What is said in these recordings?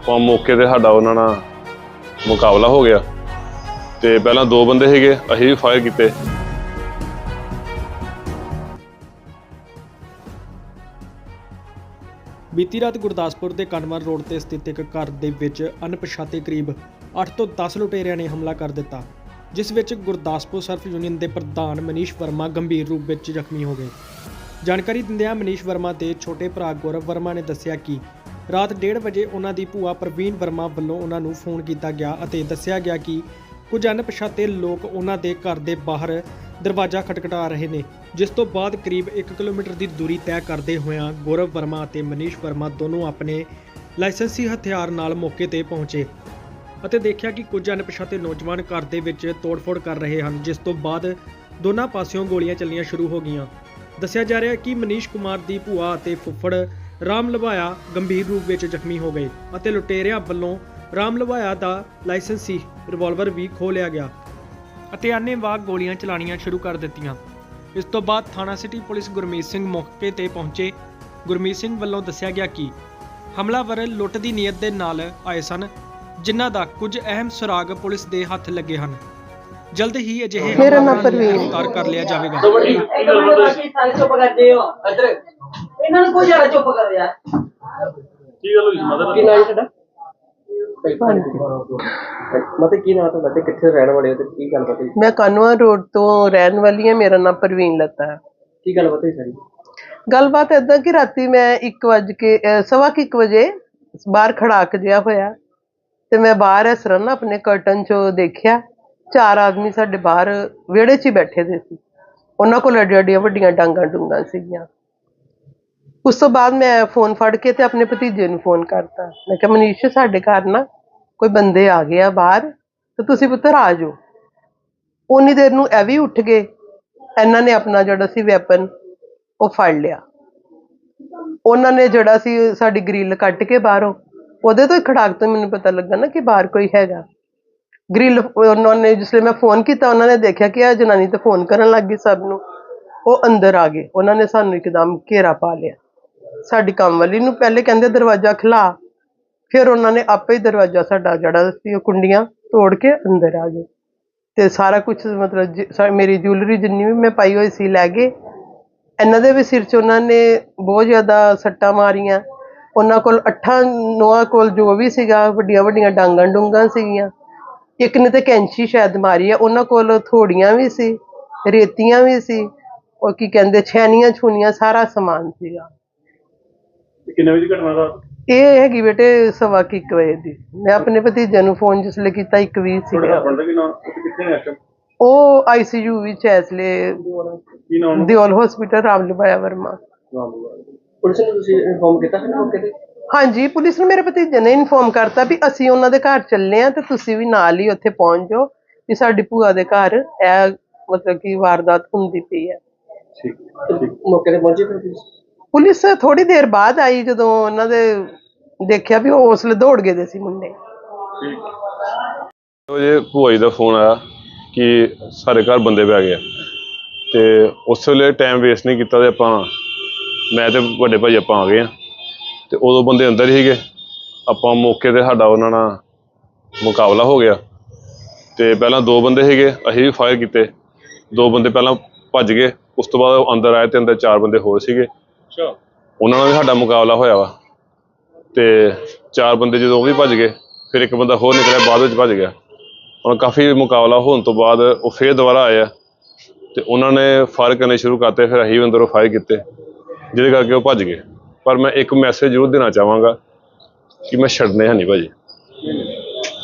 ਆਪਾਂ ਮੌਕੇ ਤੇ ਸਾਡਾ ਉਹਨਾਂ ਨਾਲ ਮੁਕਾਬਲਾ ਹੋ ਗਿਆ। ਤੇ ਪਹਿਲਾਂ ਦੋ ਬੰਦੇ ਸੀਗੇ, ਅਸੀਂ ਵੀ ਫਾਇਰ ਕੀਤੇ। ਬੀਤੀ ਰਾਤ ਗੁਰਦਾਸਪੁਰ ਦੇ ਕਨਵਰ ਰੋਡ ਤੇ ਸਥਿਤ ਇੱਕ ਘਰ ਦੇ ਵਿੱਚ ਅਣਪਛਾਤੇ ਕਰੀਬ 8 ਤੋਂ 10 ਲੁਟੇਰਿਆਂ ਨੇ ਹਮਲਾ ਕਰ ਦਿੱਤਾ, ਜਿਸ ਵਿੱਚ ਗੁਰਦਾਸਪੁਰ ਸਰਫ ਯੂਨੀਅਨ ਦੇ ਪ੍ਰਧਾਨ ਮਨੀਸ਼ ਵਰਮਾ ਗੰਭੀਰ ਰੂਪ ਵਿੱਚ ਜ਼ਖਮੀ ਹੋ ਗਏ। ਜਾਣਕਾਰੀ ਦਿੰਦਿਆਂ ਮਨੀਸ਼ ਵਰਮਾ ਦੇ ਛੋਟੇ ਭਰਾ ਗੌਰਵ ਵਰਮਾ ਨੇ ਦੱਸਿਆ ਕਿ ਰਾਤ 1:30 ਵਜੇ ਉਹਨਾਂ ਦੀ ਭੂਆ ਪ੍ਰਵੀਨ ਵਰਮਾ ਵੱਲੋਂ ਉਹਨਾਂ ਨੂੰ ਫੋਨ ਕੀਤਾ ਗਿਆ ਅਤੇ ਦੱਸਿਆ ਗਿਆ ਕਿ ਕੁਝ ਅਣਪਛਾਤੇ ਲੋਕ ਉਹਨਾਂ ਦੇ ਘਰ ਦੇ ਬਾਹਰ ਦਰਵਾਜ਼ਾ ਖਟਖਟਾ ਰਹੇ ਨੇ, ਜਿਸ ਤੋਂ ਬਾਅਦ ਕਰੀਬ 1 ਕਿਲੋਮੀਟਰ ਦੀ ਦੂਰੀ ਤੈਅ ਕਰਦੇ ਹੋਇਆਂ ਗੌਰਵ ਵਰਮਾ ਅਤੇ ਮਨੀਸ਼ ਵਰਮਾ ਦੋਨੋਂ ਆਪਣੇ ਲਾਇਸੈਂਸੀ ਹਥਿਆਰ ਨਾਲ ਮੌਕੇ ਤੇ ਪਹੁੰਚੇ ਅਤੇ ਦੇਖਿਆ ਕਿ ਕੁਝ ਅਣਪਛਾਤੇ ਨੌਜਵਾਨ ਘਰ ਦੇ ਵਿੱਚ ਤੋੜਫੋੜ ਕਰ ਰਹੇ ਹਨ, ਜਿਸ ਤੋਂ ਬਾਅਦ ਦੋਨਾਂ ਪਾਸਿਓਂ ਗੋਲੀਆਂ ਚੱਲਣੀਆਂ ਸ਼ੁਰੂ ਹੋ ਗਈਆਂ। ਦੱਸਿਆ ਜਾ ਰਿਹਾ ਹੈ ਕਿ ਮਨੀਸ਼ ਕੁਮਾਰ ਦੀ ਭੂਆ ਅਤੇ ਫੁੱਫੜ ਰਾਮ ਲਵਾਇਆ ਗੰਭੀਰ ਰੂਪ ਵਿੱਚ ਜ਼ਖਮੀ ਹੋ ਗਏ ਅਤੇ ਲੁਟੇਰਿਆਂ ਵੱਲੋਂ ਰਾਮ ਲਵਾਇਆ ਦਾ ਲਾਇਸੈਂਸੀ ਰਿਵਾਲਵਰ ਵੀ ਖੋਹ ਲਿਆ ਗਿਆ ਅਤੇ ਅੰਨ੍ਹੇਵਾਹ ਗੋਲੀਆਂ ਚਲਾਣੀਆਂ ਸ਼ੁਰੂ ਕਰ ਦਿੱਤੀਆਂ ਇਸ ਤੋਂ ਬਾਅਦ ਥਾਣਾ ਸਿਟੀ ਪੁਲਿਸ ਗੁਰਮੀਤ ਸਿੰਘ ਮੌਕੇ ਤੇ ਪਹੁੰਚੇ ਗੁਰਮੀਤ ਸਿੰਘ ਵੱਲੋਂ ਦੱਸਿਆ ਗਿਆ ਕਿ ਹਮਲਾਵਰ ਲੁੱਟ ਦੀ ਨੀਅਤ ਦੇ ਨਾਲ ਆਏ ਸਨ ਜਿਨ੍ਹਾਂ ਦਾ ਕੁਝ ਅਹਿਮ ਸੁਰਾਗ ਪੁਲਿਸ ਦੇ ਹੱਥ ਲੱਗੇ ਹਨ ਜਲਦ ਹੀ ਅਜਿਹੇ ਹਮਲਾਵਰਾਂ ਨੂੰ। ਗ੍ਰਿਫਤਾਰ ਕਰ ਲਿਆ ਜਾਵੇਗਾ ਇਹਨਾਂ ਨੂੰ ਕੋਈ ਜ਼ਿਆਦਾ ਚੁੱਪ ਕਰ ਯਾਰ ਕੀ ਗੱਲ ਹੋਈ ਮਦਰ ਕੀ ਨਾਮ ਤੁਹਾਡਾ? ਮਤੇ ਕੀ ਨਾਮ ਤੁਹਾਡਾ? ਤੇ ਕਿੱਥੇ ਰਹਿਣ ਵਾਲੇ ਹੋ ਤੇ ਕੀ ਗੱਲ ਬਤੀ ਮੈਂ ਕਾਨਵਾ ਰੋਡ ਤੋਂ ਰਹਿਣ ਵਾਲੀ ਹਾਂ ਮੇਰਾ ਨਾਮ ਪ੍ਰਵੀਨ ਲਤਾ ਹੈ। ਕੀ ਗੱਲ ਬਤੀ ਸਾਰੀ? ਗੱਲਬਾਤ ਏਦਾਂ ਕਿ ਰਾਤੀ ਮੈਂ 1 ਵਜ ਕੇ ਸਵਾ ਕੁ ਇੱਕ ਵਜੇ ਬਾਹਰ ਖੜਾਕ ਜਿਹਾ ਹੋਇਆ ਤੇ ਮੈਂ ਬਾਹਰ ਇਸ ਤਰ੍ਹਾਂ ਨਾ ਆਪਣੇ ਕਰਟਨ ਚੋਂ ਦੇਖਿਆ ਚਾਰ ਆਦਮੀ ਸਾਡੇ ਬਾਹਰ ਵਿਹੜੇ 'ਚ ਹੀ ਬੈਠੇ ਦੇ ਸੀ। ਉਹਨਾਂ ਕੋਲ ਅੱਡੀਆਂ ਵੱਡੀਆਂ ਡਾਂਗਾਂ ਡੂੰਗਾਂ ਸੀਗੀਆਂ। ਉਸ ਤੋਂ ਬਾਅਦ ਮੈਂ ਫੋਨ ਫੜ ਕੇ ਤੇ ਆਪਣੇ ਭਤੀਜੇ ਨੂੰ ਫੋਨ ਕਰਤਾ। ਮੈਂ ਕਿਹਾ, ਮਨੀਸ਼, ਸਾਡੇ ਘਰ ਨਾ ਕੋਈ ਬੰਦੇ ਆ ਗਏ ਆ ਬਾਹਰ, ਤੇ ਤੁਸੀਂ ਪੁੱਤਰ ਆ ਜਾਓ। ਉਨੀ ਦੇਰ ਨੂੰ ਇਹ ਵੀ ਉੱਠ ਗਏ। ਇਹਨਾਂ ਨੇ ਆਪਣਾ ਜਿਹੜਾ ਸੀ ਵੈਪਨ ਉਹ ਫੜ ਲਿਆ। ਉਹਨਾਂ ਨੇ ਜਿਹੜਾ ਸੀ ਸਾਡੀ ਗ੍ਰਿਲ ਕੱਟ ਕੇ ਬਾਹਰੋਂ, ਉਹਦੇ ਤੋਂ ਹੀ ਖੜਾਕ ਤੋਂ ਮੈਨੂੰ ਪਤਾ ਲੱਗਾ ਨਾ ਕਿ ਬਾਹਰ ਕੋਈ ਹੈਗਾ। ਗ੍ਰਿਲ ਉਹਨਾਂ ਨੇ ਜਿਸਲੇ ਮੈਂ ਫੋਨ ਕੀਤਾ, ਉਹਨਾਂ ਨੇ ਦੇਖਿਆ ਕਿ ਇਹ ਜਨਾਨੀ ਤਾਂ ਫੋਨ ਕਰਨ ਲੱਗ ਗਈ ਸਭ ਨੂੰ। ਉਹ ਅੰਦਰ ਆ ਗਏ। ਉਹਨਾਂ ਨੇ ਸਾਨੂੰ ਇੱਕਦਮ ਘੇਰਾ ਪਾ ਲਿਆ। ਸਾਡੀ ਕੰਮ ਵਾਲੀ ਨੂੰ ਪਹਿਲੇ ਕਹਿੰਦੇ ਦਰਵਾਜ਼ਾ ਖਿਲਾ। ਫਿਰ ਉਹਨਾਂ ਨੇ ਆਪੇ ਹੀ ਦਰਵਾਜ਼ਾ ਸਾਡਾ ਜਿਹੜਾ ਸੀ, ਉਹ ਕੁੰਡੀਆਂ ਤੋੜ ਕੇ ਅੰਦਰ ਆ ਗਏ। ਤੇ ਸਾਰਾ ਕੁਝ ਮਤਲਬ ਮੇਰੀ ਜੁਐਲਰੀ ਜਿੰਨੀ ਵੀ ਮੈਂ ਪਾਈ ਹੋਈ ਸੀ ਲੈ ਗਏ। ਇਹਨਾਂ ਦੇ ਵੀ ਸਿਰ 'ਚ ਉਹਨਾਂ ਨੇ ਬਹੁਤ ਜ਼ਿਆਦਾ ਸੱਟਾਂ ਮਾਰੀਆਂ। ਉਹਨਾਂ ਕੋਲ ਅੱਠਾਂ ਨੌਆਂ ਕੋਲ ਜੋ ਵੀ ਸੀਗਾ, ਵੱਡੀਆਂ ਵੱਡੀਆਂ ਡਾਂਗਾਂ ਡੂੰਗਾਂ ਸੀਗੀਆਂ। ਇੱਕ ਨੇ ਤੇ ਕੈਂਚੀ ਸ਼ਾਇਦ ਮਾਰੀ ਆ, ਉਹਨਾਂ ਕੋਲ ਥੋੜੀਆਂ ਵੀ ਸੀ, ਰੇਤੀਆਂ ਵੀ ਸੀ, ਉਹ ਕੀ ਕਹਿੰਦੇ ਛੈਨੀਆਂ ਛੂਨੀਆਂ ਸਾਰਾ ਸਮਾਨ ਸੀਗਾ। ਕਿੰਨੇ ਵਜੇ ਘਟਨਾ ਦਾ? ਇਹ ਹੈਗੀ ਬੇਟੇ ਸਵਾ ਕੁ ਇੱਕ ਵਜੇ ਦੀ। ਮੈਂ ਆਪਣੇ ਭਤੀਜੇ ਨੂੰ ਫੋਨ ਜਿਸਲੇ ਕੀਤਾ ਇੱਕ ਵੀ ਤੁਹਾਡੇ ਸੀਗਾ ਹਸਬੰਡ ਦਾ ਕੀ ਨਾਮ? ਤੁਸੀਂ ਕਿੱਥੇ ਨੇ ਉਹ ਆਈਸੀਯੂ ਵਿੱਚ ਹੈ ਇਸ ਲਈ ਕੀ ਨਾਮ ਦਿਓਲ ਹਸਪੀਟਲ ਰਾਮ ਲੁਬਾਇਆ ਵਰਮਾ। ਪੁਲਿਸ ਨੂੰ ਤੁਸੀਂ ਇਨਫੋਰਮ ਕੀਤਾ ਸੀ ਮੌਕੇ ਤੇ? ਹਾਂਜੀ ਪੁਲਿਸ ਨੂੰ ਮੇਰੇ ਭਤੀਜੇ ਨੇ ਇਨਫੋਰਮ ਕਰਤਾ ਵੀ ਅਸੀਂ ਉਹਨਾਂ ਦੇ ਘਰ ਚੱਲੇ ਆ ਤੇ ਤੁਸੀਂ ਵੀ ਨਾਲ ਹੀ ਉੱਥੇ ਪਹੁੰਚ ਜਾਓ ਵੀ ਸਾਡੀ ਭੂਆ ਦੇ ਘਰ ਇਹ ਮਤਲਬ ਕਿ ਵਾਰਦਾਤ ਹੁੰਦੀ ਪਈ ਹੈ। ਠੀਕ। ਮੌਕੇ ਤੇ ਪਹੁੰਚੇ ਫਿਰ ਪੁਲਿਸ? ਪੁਲਿਸ ਥੋੜੀ ਦੇਰ ਬਾਅਦ ਆਈ ਜਦੋਂ ਉਹਨਾਂ ਦੇ ਦੇਖਿਆ ਵੀ ਉਹ ਉਸਲੇ ਦੌੜ ਗਏ ਦੇ ਸੀ ਮੁੰਡੇ। ਉਹ ਜੇ ਭੂਆ ਜੀ ਦਾ ਫੋਨ ਆਇਆ ਕਿ ਸਾਡੇ ਘਰ ਬੰਦੇ ਪੈ ਗਏ ਆ। ਤੇ ਉਸ ਵੇਲੇ ਟਾਈਮ ਵੇਸਟ ਨਹੀਂ ਕੀਤਾ ਤੇ ਆਪਾਂ, ਮੈਂ ਤੇ ਵੱਡੇ ਭਾਈ ਆਪਾਂ ਆ ਗਏ ਆ। ਤੇ ਉਦੋਂ ਬੰਦੇ ਅੰਦਰ ਹੀ ਸੀਗੇ। ਆਪਾਂ ਮੌਕੇ ਤੇ ਸਾਡਾ ਉਹਨਾਂ ਨਾਲ ਮੁਕਾਬਲਾ ਹੋ ਗਿਆ। ਤੇ ਪਹਿਲਾਂ ਦੋ ਬੰਦੇ ਸੀਗੇ, ਅਸੀਂ ਵੀ ਫਾਇਰ ਕੀਤੇ। ਦੋ ਬੰਦੇ ਪਹਿਲਾਂ ਭੱਜ ਗਏ। ਉਸ ਤੋਂ ਬਾਅਦ ਉਹ ਅੰਦਰ ਆਏ ਤੇ ਅੰਦਰ ਚਾਰ ਬੰਦੇ ਹੋਰ ਸੀਗੇ। ਅੱਛਾ। ਉਹਨਾਂ ਨਾਲ ਵੀ ਸਾਡਾ ਮੁਕਾਬਲਾ ਹੋਇਆ ਵਾ। ਤੇ ਚਾਰ ਬੰਦੇ ਜਦੋਂ ਉਹ ਵੀ ਭੱਜ ਗਏ ਫਿਰ ਇੱਕ ਬੰਦਾ ਹੋਰ ਨਿਕਲਿਆ ਬਾਅਦ ਵਿੱਚ ਭੱਜ ਗਿਆ। ਹੁਣ ਕਾਫੀ ਮੁਕਾਬਲਾ ਹੋਣ ਤੋਂ ਬਾਅਦ ਉਹ ਫੇਰ ਦੁਬਾਰਾ ਆਏ ਆ। ਤੇ ਉਹਨਾਂ ਨੇ ਫਾਇਰ ਕਰਨੇ ਸ਼ੁਰੂ ਕਰਤੇ ਫਿਰ ਅਸੀਂ ਵੀ ਅੰਦਰੋਂ ਫਾਇਰ ਕੀਤੇ ਜਿਹਦੇ ਕਰਕੇ ਉਹ ਭੱਜ ਗਏ। ਪਰ ਮੈਂ ਇੱਕ ਮੈਸੇਜ ਜ਼ਰੂਰ ਦੇਣਾ ਚਾਹਾਂਗਾ ਕਿ ਮੈਂ ਛੱਡਨੇ ਹੈ ਨਹੀਂ ਭਾਜੀ।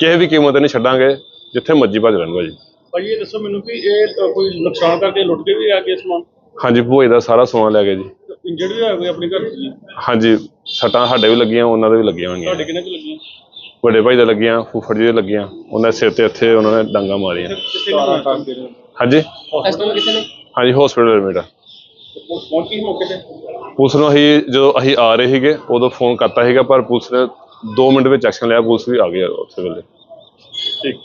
ਕਿਸੇ ਵੀ ਕੀਮਤ ਨਹੀਂ ਛੱਡਾਂਗੇ ਜਿੱਥੇ ਮਰਜ਼ੀ ਭੱਜ ਲੈਣ ਭਾਜੀ। ਭਾਈ ਇਹ ਦੱਸੋ ਮੈਨੂੰ ਕਿ ਇਹ ਕੋਈ ਨੁਕਸਾਨ ਕਰਕੇ ਲੁੱਟ ਕੇ ਵੀ ਆ ਗਏ ਸਮਾਨ? ਹਾਂਜੀ ਭੂਏ ਦਾ ਸਾਰਾ ਸਮਾਨ ਲੈ ਗਏ ਜੀ। ਇੰਜਰਡ ਵੀ ਹੋਇਆ ਕੋਈ ਆਪਣੇ ਘਰ 'ਚ ਜੀ ਹਾਂਜੀ ਸੱਟਾਂ ਸਾਡੇ ਵੀ ਲੱਗੀਆਂ ਉਹਨਾਂ ਦੇ ਵੀ ਲੱਗੀਆਂ ਹੋਣਗੀਆਂ ਤੁਹਾਡੇ ਕਿੰਨੇ ਕੁ ਲੱਗੀਆਂ? ਵੱਡੇ ਭਾਈ ਦੇ ਲੱਗੀਆਂ ਫੁੱਫੜ ਜੀ ਦੇ ਲੱਗੀਆਂ। ਉਹਨਾਂ ਦੇ ਸਿਰ ਤੇ ਇੱਥੇ ਉਹਨਾਂ ਨੇ ਡਾਂਗਾ ਮਾਰੀਆਂ। ਹਾਂਜੀ? ਨੇ? ਹਾਂਜੀ ਹਸਪੀਟਲ ਐਡਮਿਟ ਆ। ਪਹੁੰਚ ਗਈ ਮੌਕੇ ਤੇ? ਪੁਲਿਸ ਨੂੰ ਅਸੀਂ ਜਦੋਂ ਅਸੀਂ ਆ ਰਹੇ ਸੀਗੇ ਉਦੋਂ ਫੋਨ ਕਰਤਾ ਸੀਗਾ ਪਰ ਪੁਲਿਸ ਨੇ 2 ਮਿੰਟ ਵਿੱਚ ਐਕਸ਼ਨ ਲਿਆ ਪੁਲਿਸ ਵੀ ਆ ਗਈ ਆ ਉੱਥੇ ਵੇਲੇ। ਠੀਕ